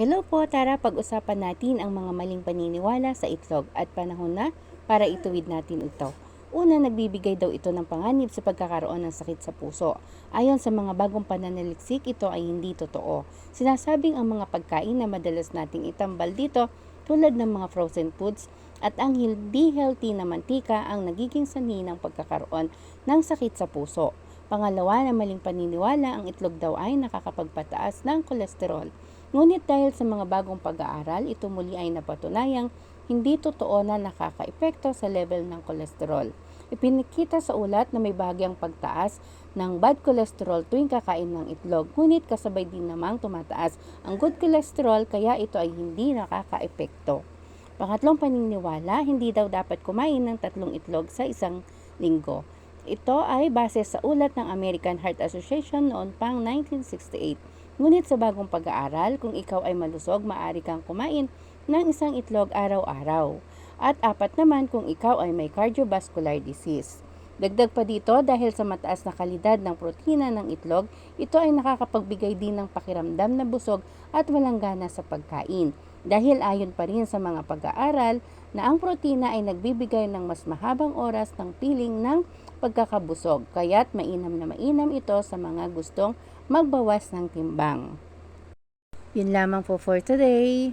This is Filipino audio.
Hello po, tara pag-usapan natin ang mga maling paniniwala sa itlog at panahon na para ituwid natin ito. Una, nagbibigay daw ito ng panganib sa pagkakaroon ng sakit sa puso. Ayon sa mga bagong pananaliksik, ito ay hindi totoo. Sinasabing ang mga pagkain na madalas nating itambal dito tulad ng mga frozen foods at ang hindi healthy na mantika ang nagiging sanhi ng pagkakaroon ng sakit sa puso. Pangalawa na maling paniniwala, ang itlog daw ay nakakapagpataas ng kolesterol. Ngunit dahil sa mga bagong pag-aaral, ito muli ay napatunayang hindi totoo na nakakaepekto sa level ng kolesterol. Ipinikita sa ulat na may bahagyang pagtaas ng bad cholesterol tuwing kakain ng itlog, ngunit kasabay din namang tumataas ang good cholesterol kaya ito ay hindi nakakaepekto. Pangatlong paniniwala, hindi daw dapat kumain ng tatlong itlog sa isang linggo. Ito ay base sa ulat ng American Heart Association noon pang 1968. Ngunit sa bagong pag-aaral, kung ikaw ay malusog, maaari kang kumain ng isang itlog araw-araw. At apat naman kung ikaw ay may cardiovascular disease. Dagdag pa dito dahil sa mataas na kalidad ng protina ng itlog, ito ay nakakapagbigay din ng pakiramdam na busog at walang gana sa pagkain. Dahil ayon pa rin sa mga pag-aaral na ang protina ay nagbibigay ng mas mahabang oras ng piling ng pagkakabusog, kaya't mainam na mainam ito sa mga gustong magbawas ng timbang. Yun lamang po for today.